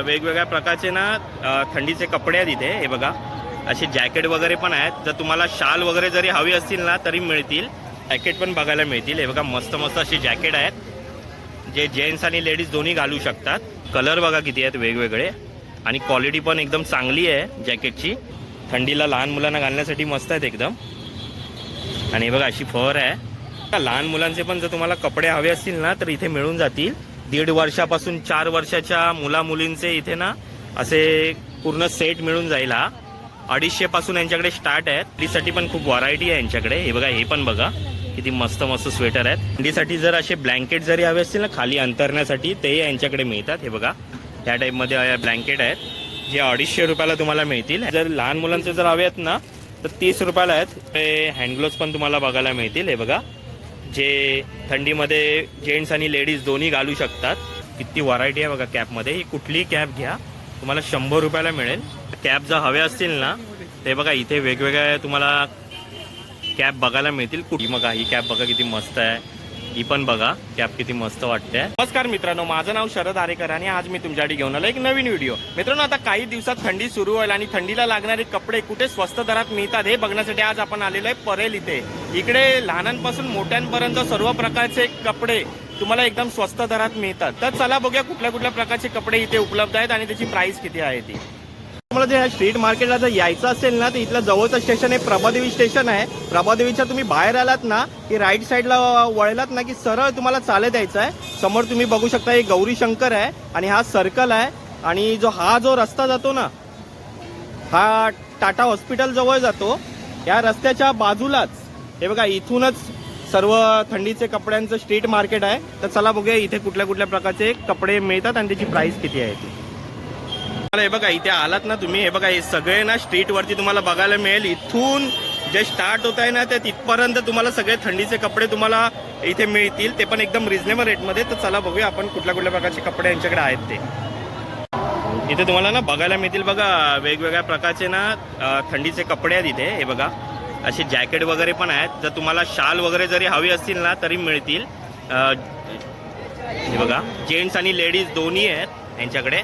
वेगवेगळ्या प्रकारचे ना थंडीचे कपडे आहेत इथे हे बघा. असे जॅकेट वगैरे पण आहेत. जर तुम्हाला शाल वगैरे जरी हवी असतील ना तरी मिळतील. जॅकेट पण बघायला मिळतील. हे बघा मस्त मस्त असे जॅकेट आहेत. जे जेंट्स आणि लेडीज दोन्ही घालू शकतात. कलर बघा किती आहेत वेगवेगळे. आणि क्वालिटी पण एकदम चांगली आहे जॅकेटची थंडीला लहान मुलांना घालण्यासाठी मस्त आहेत एकदम. आणि हे बघा अशी फर आहे. का लहान मुलांचे पण जर तुम्हाला कपडे हवे असतील ना तर इथे मिळून जातील. दीड वर्षापासून चार वर्षाच्या मुला मुलींचे इथे ना असे पूर्ण सेट मिळून जाईल हा. अडीचशे पासून यांच्याकडे स्टार्ट आहे थंडीसाठी पण खूप व्हरायटी आहे यांच्याकडे. हे बघा हे पण बघा. किती मस्त मस्त स्वेटर आहेत. थंडीसाठी जर असे ब्लँकेट जरी हवे असतील ना खाली अंतरण्यासाठी ते यांच्याकडे मिळतात. हे बघा त्या टाईपमध्ये ब्लँकेट आहेत. जे अडीचशे रुपयाला तुम्हाला मिळतील. जर लहान मुलांचे जर हवे आहेत ना तर तीस रुपयाला आहेत. ते हँडग्लोव्स पण तुम्हाला बघायला मिळतील. हे बघा जे थंडीमध्ये जेंट्स आणि लेडीज दोन्ही घालू शकतात. किती व्हरायटी आहे बघा कॅपमध्ये. ही कुठलीही कॅप घ्या. तुम्हाला शंभर रुपयाला मिळेल. कॅप जर हवे असतील ना ते बघा इथे वेगवेगळ्या तुम्हाला कॅप बघायला मिळतील. कुठली मग ही कॅप बघा किती मस्त आहे. ही पण बघा कॅप किती मस्त वाटते नमस्कार मित्रांनो माझं नाव शरद आरेकर आणि आज मी तुमच्यासाठी घेऊन आलो एक नवीन व्हिडिओ मित्रांनो आता काही दिवसात थंडी सुरू होईल आणि थंडीला लागणारे कपडे कुठे स्वस्त दरात मिळतात हे बघण्यासाठी आज आपण आलेलो आहे परेल इथे. इकडे लहानांपासून मोठ्यांपर्यंत सर्व प्रकारचे कपडे तुम्हाला एकदम स्वस्त दरात मिळतात. तर चला बघूया कुठल्या कुठल्या प्रकारचे कपडे इथे उपलब्ध आहेत आणि त्याची प्राइस किती आहे ती. तुम्हाला जे स्ट्रीट मार्केटला जर यायचं असेल ना तर इथलं जवळचं स्टेशन आहे प्रभादेवी स्टेशन आहे. प्रभादेवीच्या तुम्ही बाहेर आलात ना की राईट साईडला वळलात ना की सरळ तुम्हाला चालत यायचं आहे. समोर तुम्ही बघू शकता हे गौरी शंकर आहे आणि हा सर्कल आहे. आणि जो हा जो रस्ता जातो ना हा टाटा हॉस्पिटल जवळ जातो. या रस्त्याच्या बाजूलाच हे बघा इथूनच सर्व थंडीचे कपड्यांचं स्ट्रीट मार्केट आहे. तर चला बघूया इथे कुठल्या कुठल्या प्रकारचे कपडे मिळतात आणि त्याची प्राईस किती आहे ती. हे बघा इथे आलात ना तुम्ही हे बघा हे सगळे ना स्ट्रीट वरती तुम्हाला बघायला मिळेल. इथून जे स्टार्ट होत आहे ना ते तिथपर्यंत तुम्हाला सगळे थंडीचे कपडे तुम्हाला इथे मिळतील. ते पण एकदम रिजनेबल रेटमध्ये तर चला बघूया आपण कुठल्या कुठल्या प्रकारचे कपडे यांच्याकडे आहेत ते. इथे तुम्हाला ना बघायला मिळतील बघा वेगवेगळ्या प्रकारचे ना थंडीचे कपडे आहेत इथे हे बघा. असे जॅकेट वगैरे पण आहेत. जर तुम्हाला शाल वगैरे जरी हवी असतील ना तरी मिळतील. हे बघा जेंट्स आणि लेडीज दोन्ही आहेत यांच्याकडे.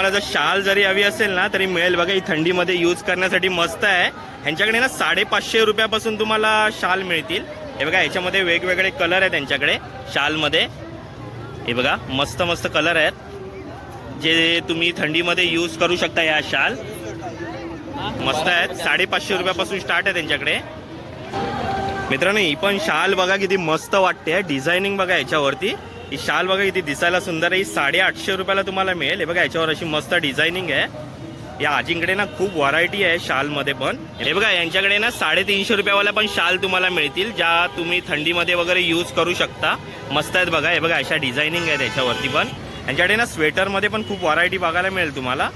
तुम्हाला जर शाल जरी हवी असेल ना तरी मिळेल. बघा ही थंडीमध्ये यूज करण्यासाठी मस्त आहे. ह्यांच्याकडे ना साडेपाचशे रुपयापासून तुम्हाला शाल मिळतील. हे बघा ह्याच्यामध्ये वेगवेगळे कलर आहेत त्यांच्याकडे शालमध्ये. हे बघा मस्त मस्त कलर आहेत. जे तुम्ही थंडीमध्ये यूज करू शकता या शाल. मस्त आहेत. साडेपाचशे रुपयापासून स्टार्ट आहे त्यांच्याकडे. मित्रांनो ही पण शाल बघा किती मस्त वाटते. डिझायनिंग बघा याच्यावरती ही शाल बघा किती दिसायला सुंदर आहे. ही साडेआठशे रुपयाला तुम्हाला मिळेल. हे बघा याच्यावर अशी मस्त डिझायनिंग आहे. या आजींकडे ना खूप व्हरायटी आहे शालमध्ये पण. हे बघा यांच्याकडे ना साडेतीनशे रुपयावाल्या पण शाल तुम्हाला मिळतील ज्या तुम्ही थंडीमध्ये वगैरे यूज करू शकता. मस्त आहेत बघा हे बघा अशा डिझायनिंग आहेत याच्यावरती पण. यांच्याकडे ना स्वेटरमध्ये पण खूप व्हरायटी बघायला मिळेल तुम्हाला.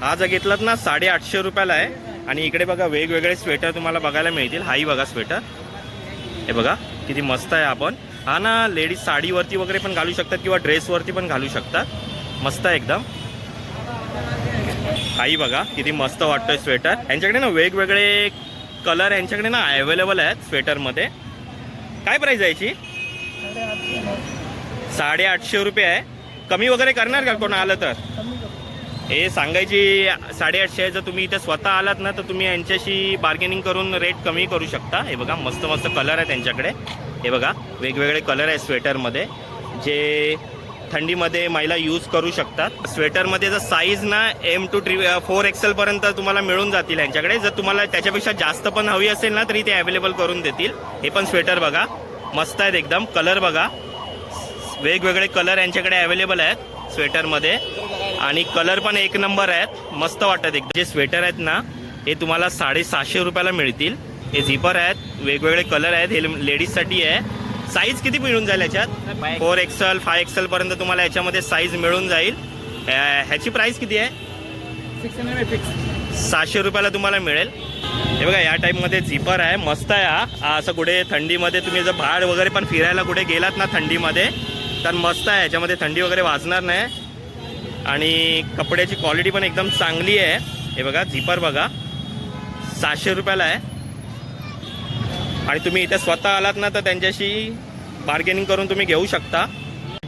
हा जर घेतलात ना साडेआठशे रुपयाला आहे. आणि इकडे बघा वेगवेगळे स्वेटर तुम्हाला बघायला मिळतील. हाही बघा स्वेटर. हे बघा किती मस्त आहे आपण हा ना लेडीज साडीवरती वगैरे पण घालू शकतात किंवा ड्रेसवरती पण घालू शकतात. मस्त आहे एकदम. काही बघा किती मस्त वाटतोय स्वेटर यांच्याकडे ना वेगवेगळे कलर यांच्याकडे ना अवेलेबल आहेत स्वेटरमध्ये काय प्राईज आहे याची? साडेआठशे रुपये आहे. कमी वगैरे करणार का कोण आलं तर? हे सांगायची साडेआठशे आहे. जर तुम्ही इथे स्वतः आलात ना तर तुम्ही यांच्याशी बार्गेनिंग करून रेट कमी करू शकता. हे बघा मस्त मस्त कलर आहे त्यांच्याकडे. हे बघा वेगवेगळे कलर आहे स्वेटरमध्ये जे थंडीमध्ये महिला यूज करू शकतात. स्वेटरमध्ये जर साईज ना एम टू ट्री फोर एक्सेलपर्यंत तुम्हाला मिळून जातील यांच्याकडे. जर तुम्हाला त्याच्यापेक्षा जास्त पण हवी असेल ना तरी ते अवेलेबल करून देतील. हे पण स्वेटर बघा. मस्त आहेत एकदम. कलर बघा. वेगवेगळे कलर यांच्याकडे अवेलेबल आहेत स्वेटरमध्ये आणि कलर पण एक नंबर आहेत. मस्त वाटतात एकदम. जे स्वेटर आहेत ना हे तुम्हाला साडेसहाशे रुपयाला मिळतील. हे झिपर आहेत. वेगवेगळे कलर आहेत. हे लेडीजसाठी आहे. साईज किती मिळून जाईल याच्यात? फोर एक्सेल फाय एक्सेल पर्यंत तुम्हाला याच्यामध्ये साईज मिळून जाईल. ह्याची प्राइस किती आहे? सहाशे रुपयाला तुम्हाला मिळेल. हे बघा या टाईपमध्ये झिपर आहे. मस्त आहे हा. हा असं कुठे थंडीमध्ये तुम्ही जर बाहेर वगैरे पण फिरायला कुठे गेलात ना थंडीमध्ये तर मस्त आहे. याच्यामध्ये थंडी वगैरे वाजणार नाही. आणि कपड्याची क्वालिटी पण एकदम चांगली आहे. हे बघा झिपर बघा. सहाशे रुपयाला आहे. आणि तुम्ही इथे स्वतः आलात ना तर त्यांच्याशी बार्गेनिंग करून तुम्ही घेऊ शकता.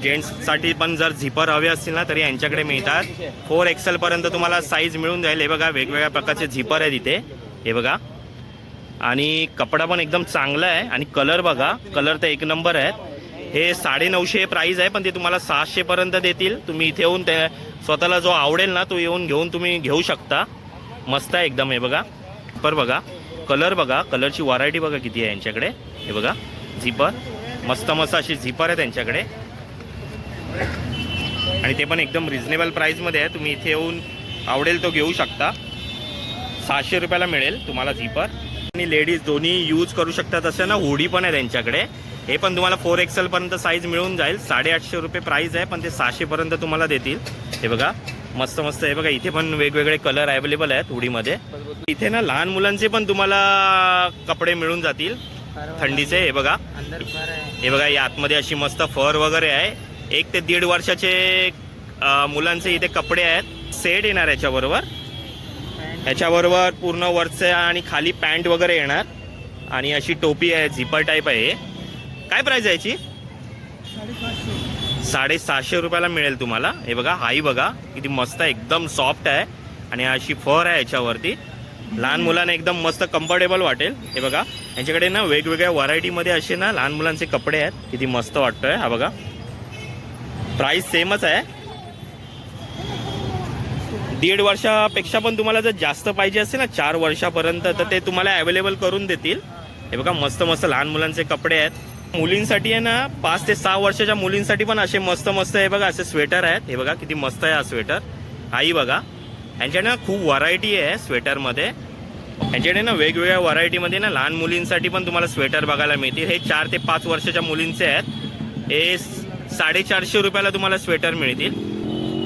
जेंट्ससाठी पण जर झिपर हवे असतील ना तरी यांच्याकडे मिळतात. फोर एक्सेलपर्यंत तुम्हाला साईज मिळून जाईल. हे बघा वेगवेगळ्या प्रकारचे झिपर आहेत इथे. हे बघा. आणि कपडा पण एकदम चांगला आहे. आणि कलर बघा. कलर तर एक नंबर आहेत. हे साडे नऊशे प्राईज आहे पण ते तुम्हाला सहाशेपर्यंत देतील. तुम्ही इथे येऊन ते स्वतःला जो आवडेल ना तो येऊन घेऊन तुम्ही घेऊ शकता. मस्त आहे एकदम हे बघा. पर बघा. कलर बघा कलरची व्हरायटी बघा किती आहे यांच्याकडे. हे बघा झिपर. मस्त मस्त अशी झिपर आहे त्यांच्याकडे. आणि ते पण एकदम रिझनेबल प्राईजमध्ये आहे. तुम्ही इथे येऊन आवडेल तो घेऊ शकता. सहाशे रुपयाला मिळेल तुम्हाला झिपर. आणि लेडीज दोन्ही यूज करू शकतात असं ना हुडी पण आहे त्यांच्याकडे. हे पण तुम्हाला फोर एक्सेलपर्यंत साईज मिळून जाईल. साडेआठशे रुपये प्राईज आहे पण ते सहाशेपर्यंत तुम्हाला देतील. हे बघा. मस्त मस्त हे बघा इथे पण वेगवेगळे कलर अवेलेबल आहेत हुडीमध्ये इथे ना लहान मुलांचे पण तुम्हाला कपडे मिळून जातील. थंडीचे हे बघा. है बघा या आतमध्ये अशी मस्त फर वगैरे आहे. एक ते दीड वर्षाचे मुलांचे इथे कपडे आहेत. सेट येणार याच्याबरोबर. याच्याबरोबर पूर्ण वरचे आणि खाली पॅन्ट वगैरे येणार. आणि अशी टोपी आहे झिपर टाईप आहे. काय प्राइस आहे याची? साडेसहाशे रुपयाला मिळेल तुम्हाला. हे बघा हाई बघा किती मस्त आहे एकदम सॉफ्ट आहे. आणि अशी फर आहे याच्यावरती. लहान मुलांना एकदम मस्त कम्फर्टेबल वाटेल. हे बघा यांच्याकडे ना वेगवेगळ्या व्हरायटीमध्ये असे ना लहान मुलांचे कपडे आहेत. किती मस्त वाटतोय हा बघा. प्राईस सेमच आहे. दीड वर्षापेक्षा पण तुम्हाला जर जास्त पाहिजे असेल ना चार वर्षापर्यंत तर ते तुम्हाला अवेलेबल करून देतील. हे बघा मस्त मस्त लहान मुलांचे कपडे आहेत. मुलींसाठी आहे ना पाच ते सहा वर्षाच्या मुलींसाठी पण असे मस्त मस्त हे बघा असे स्वेटर आहेत. हे बघा किती मस्त आहे हा स्वेटर आई बघा. यांच्याकडे ना खूप व्हरायटी आहे स्वेटरमध्ये यांच्याकडे ना वेगवेगळ्या व्हरायटीमध्ये ना लहान मुलींसाठी पण तुम्हाला स्वेटर बघायला मिळतील. हे चार ते पाच वर्षाच्या मुलींचे आहेत. हे साडेचारशे रुपयाला तुम्हाला स्वेटर मिळतील.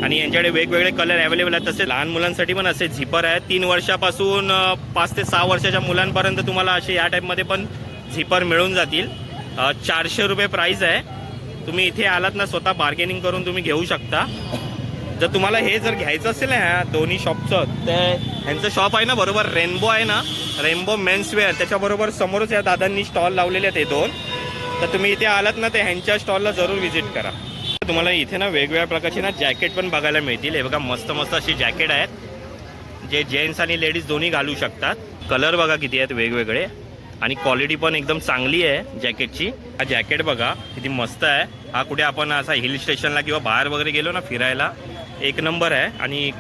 आणि यांच्याकडे वेगवेगळे कलर अवेलेबल आहेत. तसे लहान मुलांसाठी पण असे झिपर आहेत. तीन वर्षापासून पाच ते सहा वर्षाच्या मुलांपर्यंत तुम्हाला असे या टाईपमध्ये पण झिपर मिळून जातील. चारशे रुपये प्राईज आहे. तुम्ही इथे आलात ना स्वतः बार्गेनिंग करून तुम्ही घेऊ शकता. जर तुम्हाला हे जर घ्यायचं असेल ना दोन्ही शॉपचं तर ह्यांचं शॉप आहे ना बरोबर रेनबो आहे ना रेनबो मेन्सवेअर त्याच्याबरोबर समोरच या दादांनी स्टॉल लावलेले आहेत हे दोन. तर तुम्ही इथे आलात ना ते ह्यांच्या स्टॉलला जरूर व्हिजिट करा. तुम्हाला इथे ना वेगवेगळ्या प्रकारचे ना जॅकेट पण बघायला मिळतील. हे बघा मस्त मस्त अशी जॅकेट आहेत. जे जेंट्स आणि लेडीज दोन्ही घालू शकतात. कलर बघा किती आहेत वेगवेगळे. आणि क्वालिटी पण एकदम चांगली आहे जॅकेटची हा जॅकेट बघा किती मस्त आहे. हा कुठे आपण असा हिल स्टेशनला किंवा बाहेर वगैरे गेलो ना फिरायला एक नंबर आहे. आणि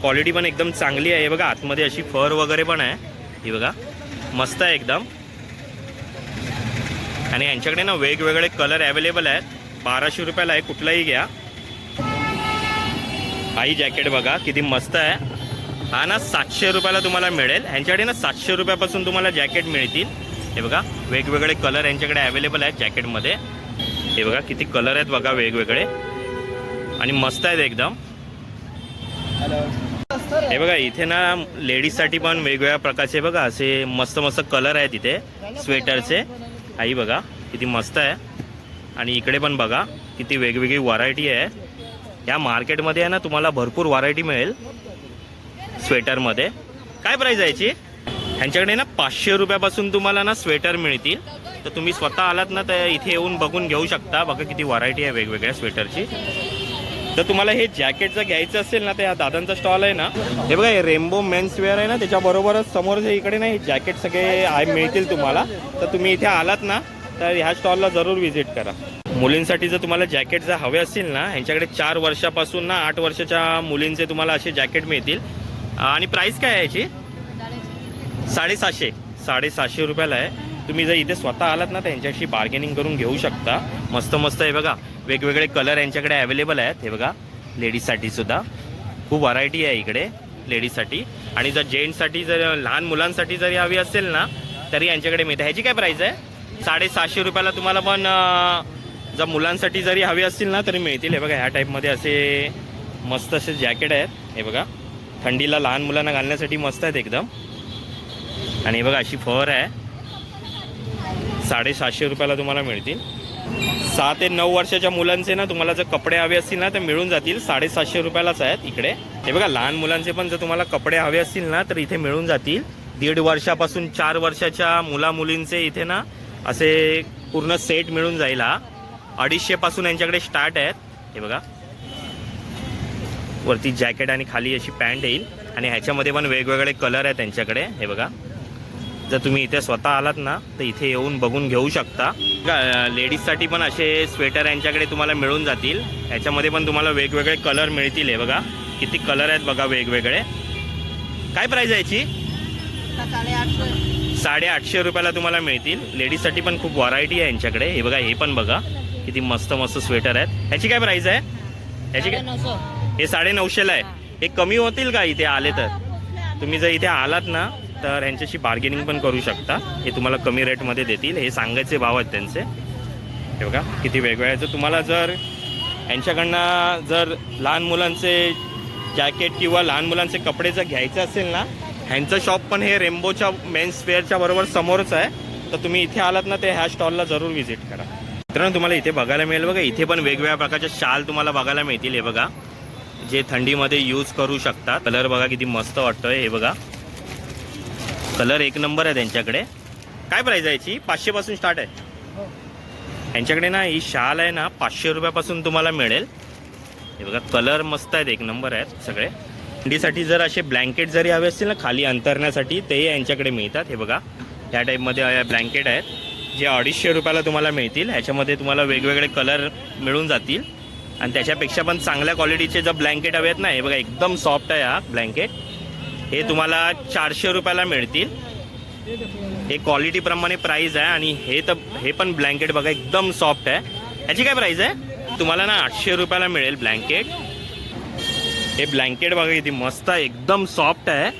क्वालिटी पण एकदम चांगली आहे. हे बघा आतमध्ये अशी फर वगैरे पण आहे. ही बघा मस्त आहे एकदम. आणि यांच्याकडे ना वेगवेगळे कलर अवेलेबल आहेत. बाराशे रुपयाला आहे कुठलाही घ्या. हाही जॅकेट बघा किती मस्त आहे. हा ना सातशे रुपयाला तुम्हाला मिळेल. यांच्याकडे ना सातशे रुपयापासून तुम्हाला जॅकेट मिळतील. हे बघा वेगवेगळे कलर यांच्याकडे अवेलेबल आहेत जॅकेटमध्ये. हे बघा किती कलर आहेत बघा वेगवेगळे. आणि मस्त आहेत एकदम. हे बघा इथे ना लेडीजसाठी पण वेगवेगळ्या प्रकारचे बघा असे मस्त मस्त कलर आहेत इथे स्वेटरचे. आई बघा किती मस्त आहे. आणि इकडे पण बघा किती वेगवेगळी व्हरायटी आहे. या मार्केटमध्ये आहे ना तुम्हाला भरपूर व्हरायटी मिळेल. स्वेटरमध्ये. काय प्राईज आहे याची? ह्यांच्याकडे ना पाचशे रुपयापासून तुम्हाला ना स्वेटर मिळतील. तर तुम्ही स्वतः आलात ना तर इथे येऊन बघून घेऊ शकता. बघा किती व्हरायटी आहे वेगवेगळ्या स्वेटरची. तर तुम्हाला हे जॅकेट जर घ्यायचं असेल ना तर या दादांचा स्टॉल आहे ना. हे बघा हे रेनबो मेन्स वेअर आहे ना त्याच्याबरोबरच समोर जे इकडे ना हे जॅकेट सगळे आहे मिळतील तुम्हाला. तर तुम्ही इथे आलात ना तर ह्या स्टॉलला जरूर व्हिजिट करा. मुलींसाठी जर तुम्हाला जॅकेट जर हवे असतील ना ह्यांच्याकडे चार वर्षापासून ना आठ वर्षाच्या मुलींचे तुम्हाला असे जॅकेट मिळतील. आणि प्राईस काय आहे याची? साडेसहाशे. साडेसहाशे रुपयाला आहे. तुम्ही जर इथे स्वतः आलात ना त्यांच्याशी बार्गेनिंग करून घेऊ शकता. मस्त मस्त आहे बघा. वेगवेगळे कलर यांच्याकडे अवेलेबल आहेत. हे बघा लेडीजसाठी सुद्धा. खूप व्हरायटी आहे इकडे लेडीजसाठी आणि जर जेंट्ससाठी जर लहान मुलांसाठी जरी हवी असेल ना तरी यांच्याकडे मिळते. ह्याची काय प्राईस आहे? साडेसहाशे रुपयाला तुम्हाला पण जर मुलांसाठी जरी हवी असतील ना तरी मिळतील. हे बघा ह्या टाईपमध्ये असे मस्त असे जॅकेट आहेत. हे बघा. थंडीला लहान मुलांना घालण्यासाठी मस्त आहेत एकदम. आणि बघा अशी फर आहे. साडेसातशे रुपयाला तुम्हाला मिळतील. सहा ते नऊ वर्षाच्या मुलांचे ना तुम्हाला जर कपडे हवे असतील ना तर मिळून जातील. साडेसातशे रुपयालाच आहेत इकडे. हे बघा लहान मुलांचे पण जर तुम्हाला कपडे हवे असतील ना तर इथे मिळून जातील. दीड वर्षापासून चार वर्षाच्या मुला मुलींचे इथे ना असे पूर्ण सेट मिळून जाईल हा. अडीचशेपासून यांच्याकडे स्टार्ट आहेत. हे बघा. वरती जॅकेट आणि खाली अशी पॅन्ट येईल. आणि ह्याच्यामध्ये पण वेगवेगळे कलर आहेत त्यांच्याकडे. हे बघा. जर तुम्ही इथे स्वतः आलात ना तर इथे येऊन बघून घेऊ शकता. लेडीजसाठी पण असे स्वेटर यांच्याकडे तुम्हाला मिळून जातील. ह्याच्यामध्ये पण तुम्हाला वेगवेगळे कलर मिळतील. हे बघा. किती कलर आहेत बघा वेगवेगळे. काय प्राईज आहे याची? साडेआठशे. रुपयाला तुम्हाला मिळतील. लेडीजसाठी पण खूप व्हरायटी आहे यांच्याकडे. हे बघा हे पण बघा. किती मस्त मस्त स्वेटर आहेत. ह्याची काय प्राईस आहे? ह्याची काय हे साडे नऊशेला आहे. हे कमी होतील का इथे आले तर? तुम्ही जर इथे आलात ना तर ह्यांच्याशी बार्गेनिंग पण करू शकता. हे तुम्हाला कमी रेटमध्ये देतील. हे सांगायचे भाव आहेत त्यांचे. हे बघा किती वेगवेगळे जर तुम्हाला जर यांच्याकडनं जर लहान मुलांचे जॅकेट किंवा लहान मुलांचे कपडे जर घ्यायचे असेल ना ह्यांचं शॉप पण हे रेम्बोच्या मेन्स वेअरच्या बरोबर समोरच आहे. तर तुम्ही इथे आलात ना ते ह्या स्टॉलला जरूर व्हिजिट करा. मित्रांनो तुम्हाला इथे बघायला मिळेल बघा. इथे पण वेगवेगळ्या प्रकारच्या शाल तुम्हाला बघायला मिळतील. हे बघा. जे थंडीमध्ये यूज करू शकता. कलर बघा किती मस्त वाटतोय हे बघा. कलर एक नंबर आहे त्यांच्याकडे. काय प्राईज आहे याची? पाचशे पासून स्टार्ट आहे. यांच्याकडे ना ही शाल आहे ना पाचशे रुपयापासून तुम्हाला मिळेल. हे बघा कलर मस्त आहेत एक नंबर आहेत सगळे. थंडीसाठी जर असे ब्लँकेट जरी हवे असतील ना खाली अंतरण्यासाठी तेही यांच्याकडे मिळतात. हे बघा ह्या टाईपमध्ये ब्लँकेट आहेत. जे अडीचशे रुपयाला तुम्हाला मिळतील. ह्याच्यामध्ये तुम्हाला वेगवेगळे कलर मिळून जातील. आणि त्याच्यापेक्षा पण चांगल्या क्वालिटीचे जर ब्लँकेट हवे आहेत ना हे बघा एकदम सॉफ्ट आहे हा ब्लँकेट हे तुम्हाला चारशे रुपयाला मिळतील. हे क्वालिटीप्रमाणे प्राईज आहे आणि हे तर हे पण ब्लँकेट बघा एकदम सॉफ्ट आहे. याची काय प्राईज आहे? तुम्हाला ना आठशे रुपयाला मिळेल ब्लँकेट हे ब्लँकेट बघा किती मस्त आहे एकदम सॉफ्ट आहे.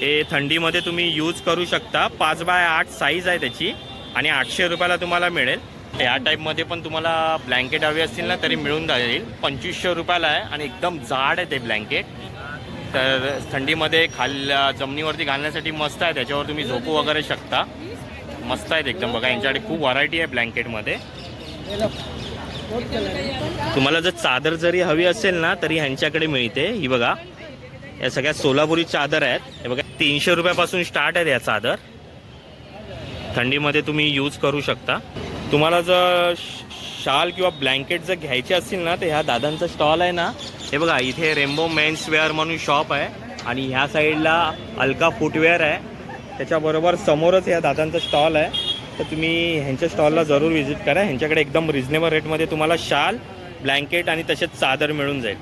हे थंडीमध्ये तुम्ही यूज करू शकता. पाच बाय आठ साईज आहे त्याची आणि आठशे रुपयाला तुम्हाला मिळेल. या टाईपमध्ये पण तुम्हाला ब्लँकेट हवे असतील ना तरी मिळून जाईल. पंचवीसशे रुपयाला आहे आणि एकदम जाड आहे ते ब्लँकेट तर थंडीमध्ये खाल जमिनीवरती घालण्यासाठी मस्त आहे त्याच्यावर तुम्ही झोपू वगैरे शकता. मस्त आहेत एकदम बघा यांच्याकडे खूप व्हरायटी आहे ब्लँकेटमध्ये तुम्हाला जर चादर जरी हवी असेल ना तरी ह्यांच्याकडे मिळते. ही बघा या सगळ्या सोलापुरी चादर आहेत. हे बघा तीनशे रुपयापासून स्टार्ट आहेत या चादर. थंडीमध्ये तुम्ही यूज करू शकता. तुम्हाला जर श- शाल किंवा ब्लँकेट जर घ्यायचे असतील ना तर ह्या दादांचा स्टॉल आहे ना. हे बघा इथे रेम्बो मेन्स वेअर म्हणून शॉप आहे आणि ह्या साईडला अलका फुटवेअर आहे. त्याच्याबरोबर समोरच या दादांचा स्टॉल आहे. तर तुम्ही ह्यांच्या स्टॉलला जरूर व्हिजिट करा. ह्यांच्याकडे एकदम रिजनेबल रेटमध्ये तुम्हाला शाल ब्लँकेट आणि तसेच चादर मिळून जाईल.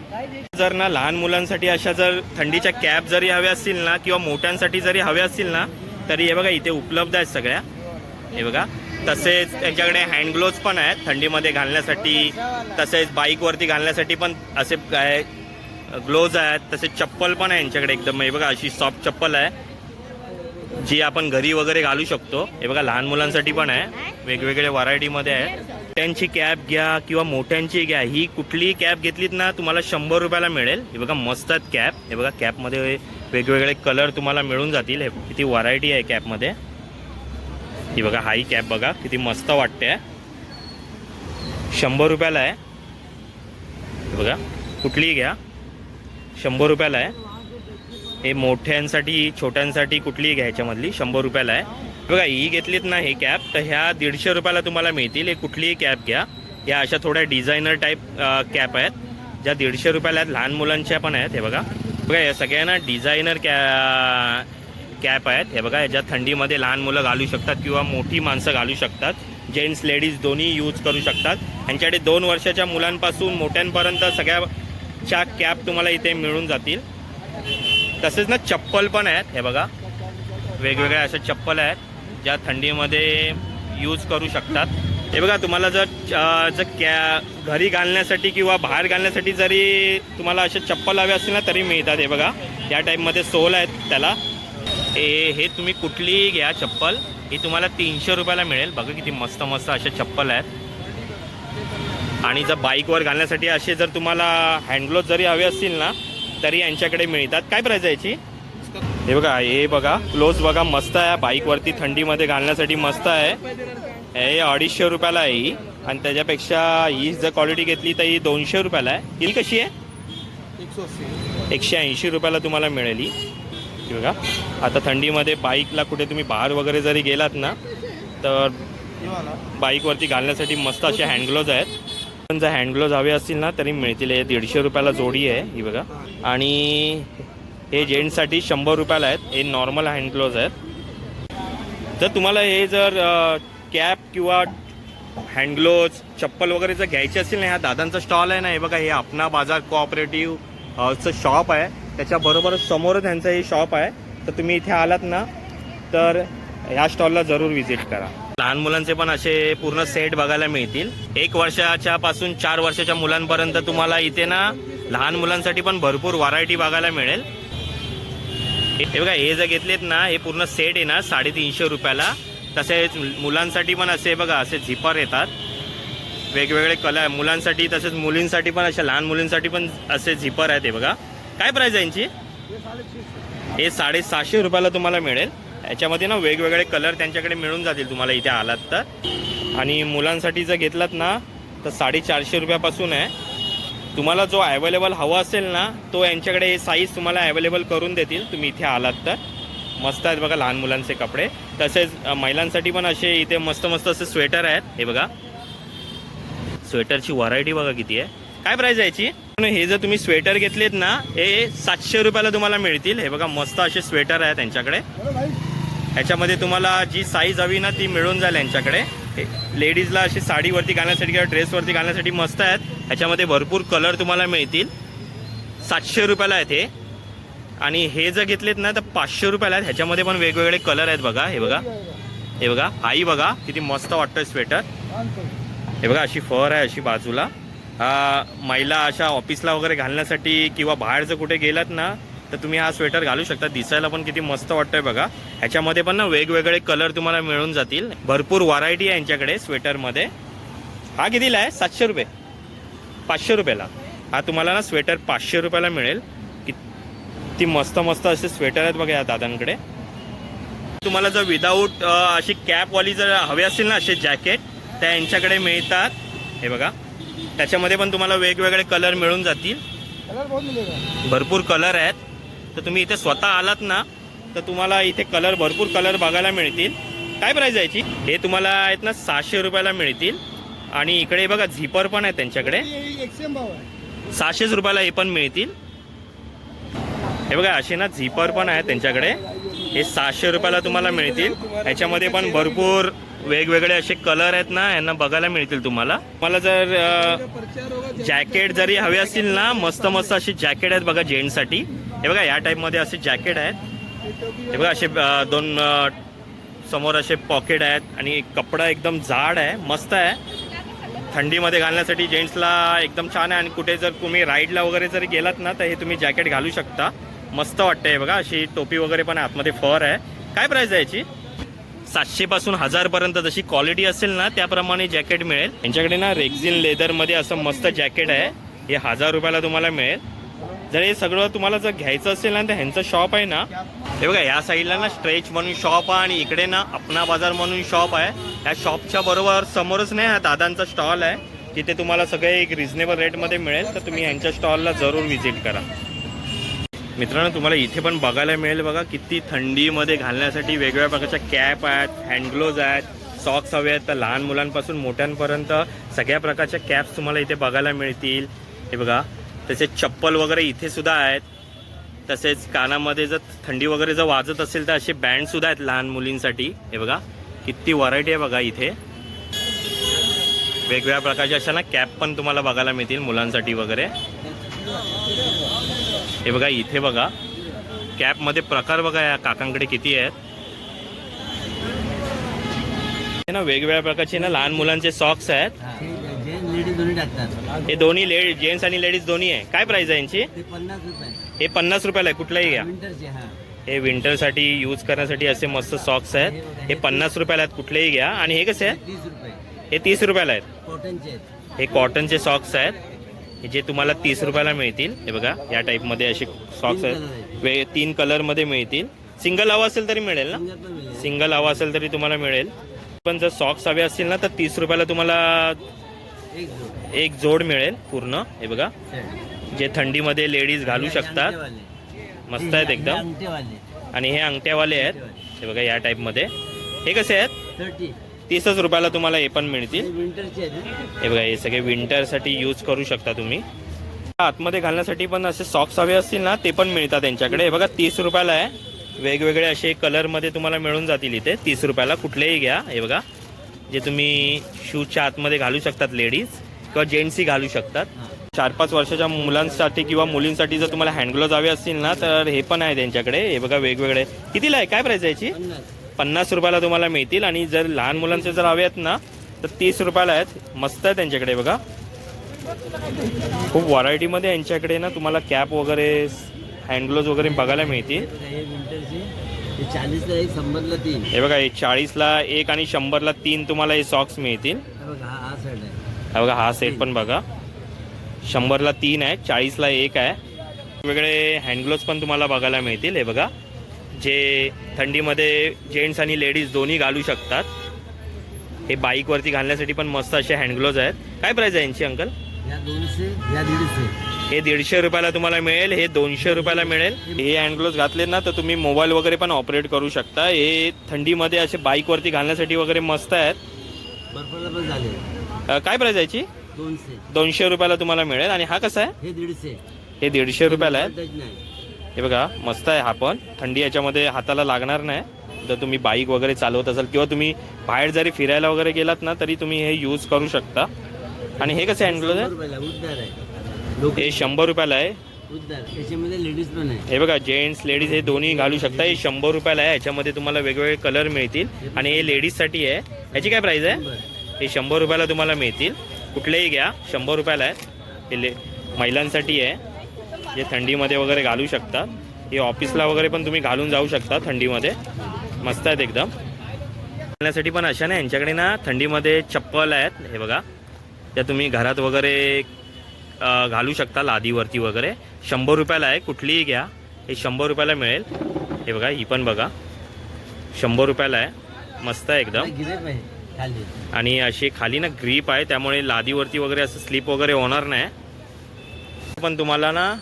जर ना लहान मुलांसाठी अशा जर थंडीच्या कॅप जरी हव्या असतील ना किंवा मोठ्यांसाठी जरी हव्या असतील ना तरी हे बघा इथे उपलब्ध आहेत सगळ्या. हे बघा. तसेच त्यांच्याकडे हँड ग्लोव्ज पण आहेत थंडीमध्ये घालण्यासाठी तसेच बाईकवरती घालण्यासाठी पण असे काय ग्लोव्ज आहेत तसेच चप्पल पण आहे यांच्याकडे एकदम. हे बघा अशी सॉफ्ट चप्पल आहे जी आपण घरी वगैरे घालू शकतो. हे बघा लहान मुलांसाठी पण आहे वेगवेगळ्या व्हरायटीमध्ये आहे. त्यांची कॅब घ्या किंवा मोठ्यांची घ्या ही कुठलीही कॅब घेतलीत ना तुम्हाला शंभर रुपयाला मिळेल. हे बघा मस्त आहेत कॅब हे बघा कॅबमध्ये वेगवेगळे कलर तुम्हाला मिळून जातील. हे किती व्हरायटी आहे कॅबमध्ये ही बघा हाई कॅब बघा किती मस्त वाटते. शंभर रुपयाला आहे. बघा कुठलीही घ्या. शंभर रुपयाला आहे. हे मोठ्यांसाठी छोट्यांसाठी कुठलीही घ्या ह्याच्यामधली शंभर रुपयाला आहे. बघा ही घेतलीत ना हे कॅब तर ह्या दीडशे रुपयाला तुम्हाला मिळतील. हे कुठलीही कॅब घ्या. या अशा थोड्या डिझायनर टाईप कॅप आहेत. ज्या दीडशे रुपयाला आहेत लहान मुलांच्या पण आहेत हे बघा. बघा या सगळ्यांना डिझायनर कॅ कॅप आहेत. हे बघा याच्यात थंडीमध्ये लहान मुलं घालू शकतात किंवा मोठी माणसं घालू शकतात. जेंट्स लेडीज दोन्ही यूज करू शकतात. यांच्याकडे दोन वर्षाच्या मुलांपासून मोठ्यांपर्यंत सगळ्याच्या कॅप तुम्हाला इथे मिळून जातील. तसेच ना चप्पल पण आहेत. हे बघा वेगवेगळ्या अशा चप्पल आहेत ज्या थंडीमध्ये यूज करू शकतात. हे बघा तुम्हाला जर जर कॅ घरी घालण्यासाठी किंवा बाहेर घालण्यासाठी जरी तुम्हाला अशा चप्पल हवे असतील ना तरी मिळतात. हे बघा या टाईपमध्ये सोल आहेत त्याला. हे हे तुम्ही कुठलीही घ्या चप्पल? ही तुम्हाला तीनशे रुपयाला मिळेल. बघा किती मस्त मस्त अशा चप्पल आहेत. आणि जर बाईकवर घालण्यासाठी असे जर तुम्हाला हँडग्लोव्ह जरी हवे असतील ना तरी यांच्याकडे मिळतात. काय प्राईज आहे याची? हे बघा हे बघा. क्लोज बघा मस्त आहे. बाईकवरती थंडीमध्ये घालण्यासाठी मस्त आहे. हे अडीचशे रुपयाला आहे ही. आणि त्याच्यापेक्षा ही जर क्वालिटी घेतली तर ही दोनशे रुपयाला आहे. ही कशी आहे? एकशे ऐंशी रुपयाला तुम्हाला मिळेल ही. बघा. आता थंडीमध्ये बाईकला कुठे तुम्ही बाहेर वगैरे जरी गेलात ना तर बाईकवरती घालण्यासाठी मस्त असे हँडग्लोव्ज आहेत. पण जर हँडग्लोज हवे असतील ना तरी मिळतील. हे दीडशे रुपयाला जोडी आहे ही बघा. आणि हे जेंट्ससाठी शंभर रुपयाला आहेत. हे नॉर्मल हँडग्लोज आहेत. जर तुम्हाला हे जर कॅप किंवा हँडग्लोज चप्पल वगैरे जर घ्यायचे असेल ना ह्या दादांचा स्टॉल आहे ना हे बघा हे आपणा बाजार कोऑपरेटिव्ह चं शॉप आहे. त्याच्याबरोबरच समोरच त्यांचं हे शॉप आहे. तर तुम्ही इथे आलात ना तर ह्या स्टॉलला जरूर व्हिजिट करा. लहान मुलांचे पण असे पूर्ण सेट बघायला मिळतील. एक वर्षाच्या पासून चार वर्षाच्या मुलांपर्यंत तुम्हाला इथे ना लहान मुलांसाठी पण भरपूर व्हरायटी बघायला मिळेल. हे बघा हे जर घेतलेत ना हे पूर्ण सेट आहे ना साडेतीनशे रुपयाला. तसेच मुलांसाठी पण असे बघा असे झिपर येतात. वेगवेगळे कलर मुलांसाठी तसेच मुलींसाठी पण अशा लहान मुलींसाठी पण असे झिपर आहेत हे बघा. काय प्राईस आहे यांची? हे साडेसहाशे रुपयाला तुम्हाला मिळेल. याच्यामध्ये ना वेगवेगळे कलर त्यांच्याकडे मिळून जातील तुम्हाला इथे आलात तर. आणि मुलांसाठी जर घेतलात ना तर साडेचारशे रुपयापासून आहे. तुम्हाला जो अवेलेबल हवा असेल ना तो यांच्याकडे हे साईज तुम्हाला अवेलेबल करून देतील. तुम्ही इथे आलात तर. मस्त आहेत बघा लहान मुलांचे कपडे. तसेच महिलांसाठी पण असे इथे मस्त मस्त असे स्वेटर आहेत. हे बघा. स्वेटरची व्हरायटी बघा किती आहे. काय प्राईस आहे याची? हे जर तुम्ही स्वेटर घेतलेत ना हे सातशे रुपयाला तुम्हाला मिळतील. हे बघा मस्त असे स्वेटर आहेत त्यांच्याकडे ह्याच्यामध्ये तुम्हाला जी साईज हवी ना ती मिळून जाईल यांच्याकडे. लेडीजला अशी साडीवरती घालण्यासाठी किंवा ड्रेसवरती घालण्यासाठी मस्त आहेत. ह्याच्यामध्ये भरपूर कलर तुम्हाला मिळतील. सातशे रुपयाला आहेत हे. आणि हे जर घेतलेत ना तर पाचशे रुपयाला आहेत. ह्याच्यामध्ये पण वेगवेगळे कलर आहेत बघा हे बघा. हे बघा हाई बघा किती मस्त वाटतोय स्वेटर हे बघा अशी फर आहे अशी बाजूला. महिला अशा ऑफिसला वगैरे घालण्यासाठी किंवा बाहेर जर कुठे गेलात ना तर तुम्ही हा स्वेटर घालू शकता. दिसायला पण किती मस्त वाटतंय बघा. ह्याच्यामध्ये पण ना वेगवेगळे कलर तुम्हाला मिळून जातील. भरपूर व्हरायटी आहे यांच्याकडे स्वेटरमध्ये. हा कितीला आहे? सातशे रुपये. पाचशे रुपयाला. हा तुम्हाला ना स्वेटर पाचशे रुपयाला मिळेल. किती मस्त मस्त असे स्वेटर आहेत बघा या दादांकडे. तुम्हाला जर विदाऊट अशी कॅपवाली जर हवी असेल ना असे जॅकेट त्या यांच्याकडे मिळतात. हे बघा. त्याच्यामध्ये पण तुम्हाला वेगवेगळे कलर मिळून जातील. कलर बहुत मिलेगा. भरपूर कलर आहेत. तर तुम्ही इथे स्वतः आलात ना तर तुम्हाला इथे कलर भरपूर कलर बघायला मिळतील. काय प्राईज आहे याची? हे तुम्हाला आहेत ना सहाशे रुपयाला मिळतील. आणि इकडे बघा झिपर पण आहे त्यांच्याकडे. सहाशेच रुपयाला हे पण मिळतील. हे बघा असे ना झिपर पण आहेत त्यांच्याकडे. हे सहाशे रुपयाला तुम्हाला मिळतील. ह्याच्यामध्ये पण भरपूर वेगवेगळे असे कलर आहेत ना यांना बघायला मिळतील तुम्हाला. मला जर जॅकेट जरी हवे असतील ना मस्त मस्त असे जॅकेट आहेत बघा जेंट्ससाठी हे बघा या टाईपमध्ये असे जॅकेट आहेत. हे बघा असे दोन समोर असे पॉकेट आहेत आणि कपडा एकदम जाड आहे मस्त आहे. थंडीमध्ये घालण्यासाठी जेंट्सला एकदम छान आहे आणि कुठे जर तुम्ही राईडला वगैरे जरी गेलात ना तर हे तुम्ही जॅकेट घालू शकता. मस्त वाटतं हे बघा अशी टोपी वगैरे पण आतमध्ये फर आहे. काय प्राईस आहे याची? सातशे पासून हजार पर्यंत जशी क्वालिटी असेल ना त्याप्रमाणे जॅकेट मिळेल. यांच्याकडे ना रेक्झिन लेदरमध्ये असं मस्त जॅकेट आहे. हे हजार रुपयाला तुम्हाला मिळेल. जर हे सगळं तुम्हाला जर घ्यायचं असेल ना तर ह्यांचं शॉप आहे ना. हे बघा या साईडला ना स्ट्रेच म्हणून शॉप आहे आणि इकडे ना अपना बाजार म्हणून शॉप आहे. या शॉपच्या बरोबर समोरच नाही हा दादांचा स्टॉल आहे. तिथे तुम्हाला सगळे एक रिझनेबल रेटमध्ये मिळेल. तर तुम्ही यांच्या स्टॉलला जरूर व्हिजिट करा. मित्रांनो तुम्हाला इथे पण बघायला मिळेल बघा किती थंडीमध्ये घालण्यासाठी वेगवेगळ्या प्रकारच्या कॅप आहेत हँडग्लोज आहेत सॉक्स हवे आहेत. तर लहान मुलांपासून मोठ्यांपर्यंत सगळ्या प्रकारच्या कॅप्स तुम्हाला इथे बघायला मिळतील. हे बघा तसेच चप्पल वगैरे इथे सुद्धा आहेत. तसेच कानामध्ये जर थंडी वगैरे जर वाजत असेल तर असे बँडसुद्धा आहेत लहान मुलींसाठी. हे बघा किती व्हरायटी आहे बघा इथे. वेगवेगळ्या प्रकारच्या अशा ना कॅप पण तुम्हाला बघायला मिळतील मुलांसाठी वगैरे. हे बघा इथे बघा. कॅपमध्ये प्रकार बघा या काकांकडे किती आहेत. हे ना वेगवेगळ्या प्रकारचे ना लहान मुलांचे सॉक्स आहेत. लेडीज हे दोन्ही लेडी जेंट्स आणि लेडीज दोन्ही आहे. काय प्राइस आहे यांची? हे पन्नास रुपयाला आहे कुठलाही घ्या. हा. विंटरसाठी यूज करण्यासाठी असे मस्त सॉक्स आहेत. हे पन्नास रुपयाला आहेत कुठलेही घ्या. आणि हे कसे रुपये. हे तीस रुपयाला आहेत. हे कॉटनचे सॉक्स आहेत. जे तुम्हाला तीस रुपयाला मिळतील हे बघा या टाईपमध्ये असे सॉक्स आहेत. वे तीन कलरमध्ये मिळतील. सिंगल हवा असेल तरी मिळेल ना? सिंगल हवा असेल तरी तुम्हाला मिळेल. पण जर सॉक्स हवे असतील ना तर तीस रुपयाला तुम्हाला एक जोड. मिळेल पूर्ण. हे बघा. जे थंडीमध्ये लेडीज घालू शकतात. मस्त आहेत एकदम. आणि हे अंगठ्यावाले आहेत. हे बघा या टाईपमध्ये हे कसे आहेत? तीसच रुपयाला तुम्हाला हे पण मिळतील? हे बघा हे सगळे विंटरसाठी यूज करू शकता तुम्ही. आतमध्ये घालण्यासाठी पण असे सॉक्स हवे असतील ना ते पण मिळतात त्यांच्याकडे. हे बघा तीस रुपयाला आहे. वेगवेगळे असे कलरमध्ये तुम्हाला मिळून जातील इथे. तीस रुपयाला कुठलेही घ्या. हे बघा जे तुम्ही शूजच्या आतमध्ये घालू शकतात लेडीज किंवा जेंट्सही घालू शकतात. चार पाच वर्षाच्या मुलांसाठी किंवा मुलींसाठी जर तुम्हाला हँडग्लोज हवे असतील ना तर हे पण आहे त्यांच्याकडे. हे बघा वेगवेगळे. कितीला आहे? काय प्राईस आहे याची? पन्नास रुपयाला तुम्हाला मिळतील आणि जर लहान मुलांचे जर हवे आहेत ना तर तीस रुपयाला आहेत. मस्त आहे त्यांच्याकडे बघा. खूप व्हरायटीमध्ये यांच्याकडे ना तुम्हाला कॅप वगैरे हँडग्लोज वगैरे बघायला मिळतील. हे चाळीसला तीन हे बघा हे चाळीसला एक आणि शंभरला तीन तुम्हाला हे सॉक्स मिळतील. हे बघा हा बघा हा सेट पण बघा. शंभरला तीन आहे चाळीसला एक आहे. वेगवेगळे हँडग्लोव्स पण तुम्हाला बघायला मिळतील हे बघा. जे थंडीमध्ये जेंट्स आणि लेडीज दोन्ही घालू शकतात. हे बाईकवरती घालण्यासाठी पण मस्त असे हँडग्लोव्ज आहेत. काय प्राईस आहे यांची अंकल? या दोनशे या दीडशे. हे दीडशे रुपयाला तुम्हाला मिळेल हे दोनशे रुपयाला मिळेल. हे हँडग्लोव्ज घातले ना तर तुम्ही मोबाईल वगैरे पण ऑपरेट करू शकता. हे थंडीमध्ये असे बाईकवरती घालण्यासाठी वगैरे मस्त आहेत. अ, काय प्राईस आहे याची? दोनशे. रुपयाला तुम्हाला मिळेल. आणि हा कसा आहे? हे दीडशे. हे दीडशे रुपयाला आहे. नाही. हे बघा मस्त आहे हा पण. थंडी याच्यामध्ये हाताला लागणार नाही. जर तुम्ही बाईक वगैरे चालवत असाल किंवा तुम्ही बाहेर जरी फिरायला वगैरे गेलात ना तरी तुम्ही हे यूज करू शकता. आणि हे कसे हँडग्लोज आहे. हे शंभर रुपयाला आहे. उद्धार. त्याच्यामध्ये लेडीज पण आहे. हे बघा जेंट्स लेडीज हे दोन्ही घालू शकता. हे शंभर रुपयाला आहे. याच्यामध्ये तुम्हाला वेगवेगळे कलर मिळतील. आणि हे लेडीजसाठी आहे. याची काय प्राईस आहे? हे शंभर रुपयाला तुम्हाला मिळतील. कुठलेही घ्या. शंभर रुपयाला आहे. हे ले महिलांसाठी आहे. जे थंडीमध्ये वगैरे घालू शकता. हे ऑफिसला वगैरे पण तुम्ही घालून जाऊ शकता थंडीमध्ये. मस्त आहेत एकदम. घालण्यासाठी पण अशा नाही यांच्याकडे ना थंडीमध्ये चप्पल आहेत. हे बघा. त्या तुम्ही घरात वगैरे घालू शकता लादीवरती वगैरे. शंभर रुपयाला आहे कुठलीही घ्या. हे शंभर रुपयाला मिळेल. हे बघा ही पण बघा. शंभर रुपयाला आहे. मस्त आहे एकदम. आणि अशी खाली ना ग्रीप आहे त्यामुळे लादीवरती वगैरे असं स्लीप वगैरे होणार नाही. पण तुम्हाला ना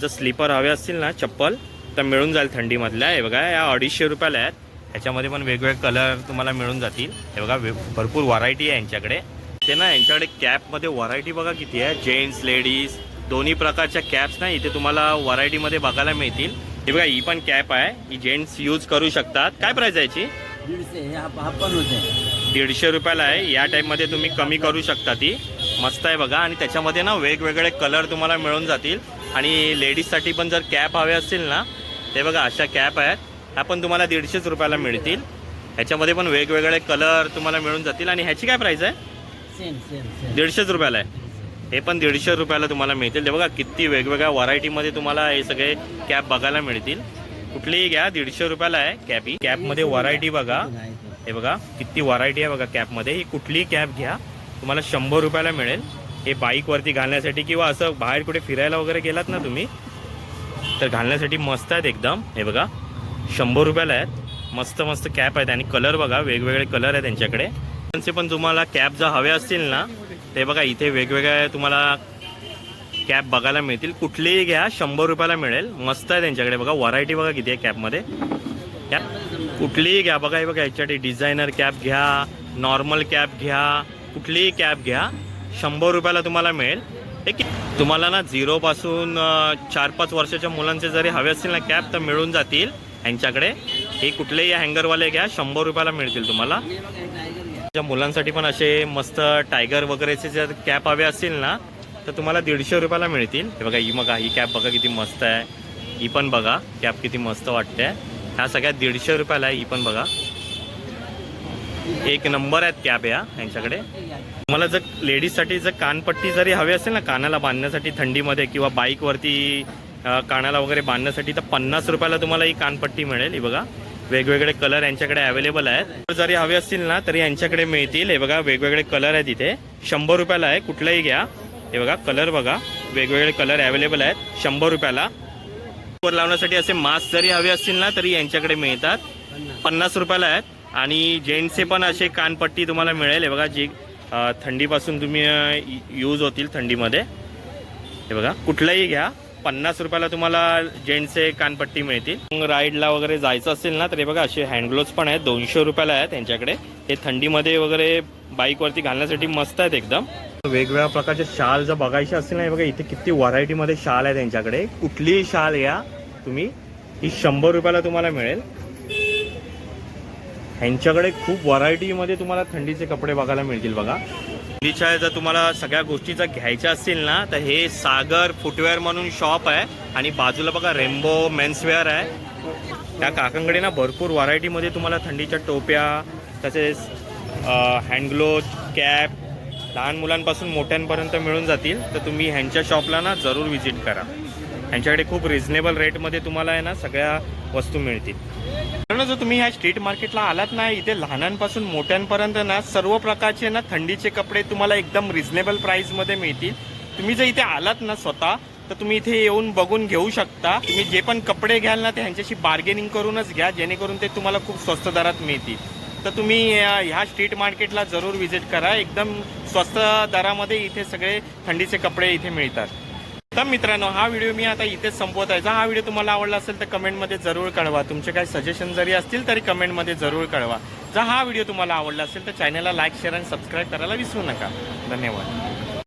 जर स्लीपर हवे असतील ना चप्पल तर मिळून जाईल थंडीमधल्या. हे बघा या अडीचशे रुपयाला आहेत. ह्याच्यामध्ये पण वेगवेगळे कलर तुम्हाला मिळून जातील. हे बघा भरपूर व्हरायटी आहे यांच्याकडे. ते ना यांच्याकडे कॅपमध्ये व्हरायटी बघा किती आहे. जेंट्स लेडीज दोन्ही प्रकारच्या कॅप्स ना इथे तुम्हाला व्हरायटीमध्ये बघायला मिळतील. हे बघा ही पण कॅप आहे. ही जेंट्स यूज करू शकतात. काय प्राईस आहे याची? दीडशे रुपयाला आहे. या टाईपमध्ये तुम्ही कमी करू शकता ती. मस्त आहे बघा. आणि त्याच्यामध्ये ना वेगवेगळे कलर तुम्हाला मिळून जातील. आणि लेडीजसाठी पण जर कॅप हवे असतील ना ते बघा अशा कॅप आहेत. ह्या पण तुम्हाला दीडशेच रुपयाला मिळतील. ह्याच्यामध्ये पण वेगवेगळे कलर तुम्हाला मिळून जातील. आणि ह्याची काय प्राईस आहे? दीडशेच रुपयाला आहे. हे पण दीडशे रुपयाला तुम्हाला मिळतील. ते बघा किती वेगवेगळ्या व्हरायटीमध्ये तुम्हाला हे सगळे कॅप बघायला मिळतील. कुठलीही घ्या. दीडशे रुपयाला आहे. कॅप ही. कॅपमध्ये व्हरायटी बघा. हे बघा किती व्हरायटी आहे बघा कॅपमध्ये. ही कुठलीही कॅप घ्या तुम्हाला शंभर रुपयाला मिळेल. हे बाईकवरती घालण्यासाठी किंवा असं बाहेर कुठे फिरायला वगैरे गेलात ना तुम्ही तर घालण्यासाठी मस्त आहेत एकदम. हे बघा शंभर रुपयाला आहेत. मस्त मस्त कॅप आहेत. आणि कलर बघा वेगवेगळे कलर आहेत त्यांच्याकडे. त्यांचे पण तुम्हाला कॅप जर हवे असतील ना ते बघा इथे वेगवेगळ्या तुम्हाला कॅप बघायला मिळतील. कुठलीही घ्या शंभर रुपयाला मिळेल. मस्त आहे त्यांच्याकडे. बघा व्हरायटी बघा किती आहे कॅपमध्ये. कॅप कुठलीही घ्या. बघा हे बघा याच्यासाठी डिझायनर कॅप घ्या नॉर्मल कॅप घ्या कुठलीही कॅप घ्या. शंभर रुपयाला तुम्हाला मिळेल. ठीक आहे? तुम्हाला ना झिरोपासून चार पाच वर्षाच्या मुलांचे जरी हवे असतील ना कॅप तर मिळून जातील. यांच्याकडे हे कुठलेही हँगरवाले घ्या. शंभर रुपयाला मिळतील तुम्हाला. ज्या मुलांसाठी पण असे मस्त टायगर वगैरेचे जर कॅप हवे असतील ना तर तुम्हाला दीडशे रुपयाला मिळतील. हे बघा ही बघा ही कॅप बघा किती मस्त आहे. ही पण बघा कॅप किती मस्त वाटते ह्या सगळ्या दीडशे रुपयाला आहे ही पण बघा. एक नंबर आहेत कॅब या यांच्याकडे. तुम्हाला जर लेडीजसाठी जर कानपट्टी जरी हवी असेल ना कानाला बांधण्यासाठी थंडीमध्ये किंवा बाईकवरती कानाला वगैरे बांधण्यासाठी तर पन्नास रुपयाला तुम्हाला ही कानपट्टी मिळेल. ही बघा वेगवेगळे कलर यांच्याकडे अवेलेबल आहेत. जरी हवे असतील ना तरी यांच्याकडे मिळतील. हे बघा वेगवेगळे कलर आहेत इथे. शंभर रुपयाला आहे कुठलाही घ्या. हे बघा कलर बघा वेगवेगळे कलर अवेलेबल आहेत. शंभर रुपयाला. वर लावण्यासाठी असे मास्क जरी हवे असतील ना तरी यांच्याकडे मिळतात. पन्नास रुपयाला आहेत. आणि जेंट्सचे पण असे कानपट्टी तुम्हाला मिळेल. बघा जी थंडीपासून तुम्ही यूज होतील थंडीमध्ये. हे बघा कुठलाही घ्या. पन्नास रुपयाला तुम्हाला जेंट्सचे कानपट्टी मिळतील. मग राईडला वगैरे जायचं असेल ना तर हे बघा असे हँडग्लोव्स पण आहेत. दोनशे रुपयाला आहेत त्यांच्याकडे हे थंडीमध्ये वगैरे बाईकवरती घालण्यासाठी मस्त आहेत एकदम. वेगवेगळ्या प्रकारचे शाल जर बघायचे असतील ना हे बघा इथे किती व्हरायटीमध्ये शाल आहे त्यांच्याकडे. कुठलीही शाल या तुम्ही ही शंभर रुपयाला तुम्हाला मिळेल. ह्यांच्याकडे खूप व्हरायटीमध्ये तुम्हाला थंडीचे कपडे बघायला मिळतील बघा. थंडीच्या जर तुम्हाला सगळ्या गोष्टी जर घ्यायच्या असतील ना तर हे सागर फुटवेअर म्हणून शॉप आहे. आणि बाजूला बघा रेम्बो मेन्सवेअर आहे. त्या काकांकडे ना भरपूर व्हरायटीमध्ये तुम्हाला थंडीच्या टोप्या तसेच हँडग्लोज कॅप लहान मुलांपासून मोठ्यांपर्यंत मिळून जातील तर तुम्ही ह्यांच्या शॉपला ना जरूर व्हिजिट करा. ह्यांच्याकडे खूप रिझनेबल रेटमध्ये तुम्हाला आहे ना सगळ्या वस्तू मिळतील. कारण जर तुम्ही ह्या स्ट्रीट मार्केटला आलात ना इथे लहानांपासून मोठ्यांपर्यंत ना सर्व प्रकारचे ना थंडीचे कपडे तुम्हाला एकदम रिझनेबल प्राईसमध्ये मिळतील. तुम्ही जर इथे आलात ना स्वतः तर तुम्ही इथे येऊन बघून घेऊ शकता. तुम्ही जे पण कपडे घ्याल ना ते ह्यांच्याशी बार्गेनिंग करूनच घ्या जेणेकरून ते तुम्हाला खूप स्वस्त दरात मिळतील. तर तुम्ही ह्या स्ट्रीट मार्केटला जरूर व्हिजिट करा. एकदम स्वस्त दरामध्ये इथे सगळे थंडीचे कपडे इथे मिळतात. तर मित्रांनो हा व्हिडिओ मी आता इथेच संपवत आहे. जर हा व्हिडिओ तुम्हाला आवडला असेल तर कमेंटमध्ये जरूर कळवा. तुमचे काही सजेशन जरी असतील तरी कमेंटमध्ये जरूर कळवा. जर हा व्हिडिओ तुम्हाला आवडला असेल तर चॅनलला लाईक शेअर आणि सबस्क्राईब करायला विसरू नका. धन्यवाद.